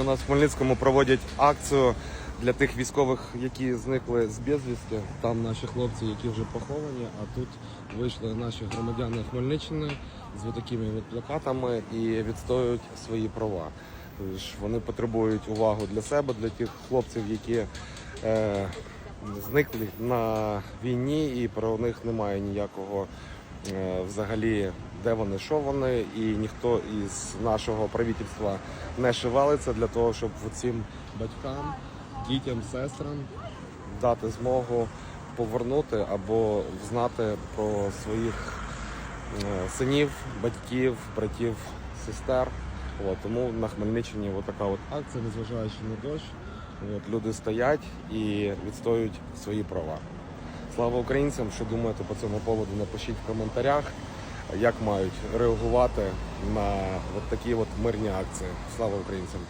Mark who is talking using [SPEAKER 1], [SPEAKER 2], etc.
[SPEAKER 1] У нас в Хмельницькому проводять акцію для тих військових, які зникли з безвісти. Там наші хлопці, які вже поховані, а тут вийшли наші громадяни Хмельниччини з такими от плакатами і відстоюють свої права. Тож Вони потребують увагу для себе, для тих хлопців, які е, зникли на війні, і про них немає ніякого е, взагалі, де вони, що вони, і ніхто із нашого правительства не шевелиться для того, щоб цим батькам, дітям, сестрам дати змогу повернути або знати про своїх е, синів, батьків, братів, сестер. От, тому на Хмельниччині така от акція, незважаючи на дощ. От, люди стоять і відстоюють свої права. Слава українцям! Що думаєте по цьому поводу? Напишіть в коментарях, як мають реагувати на от такі от мирні акції. Слава українцям!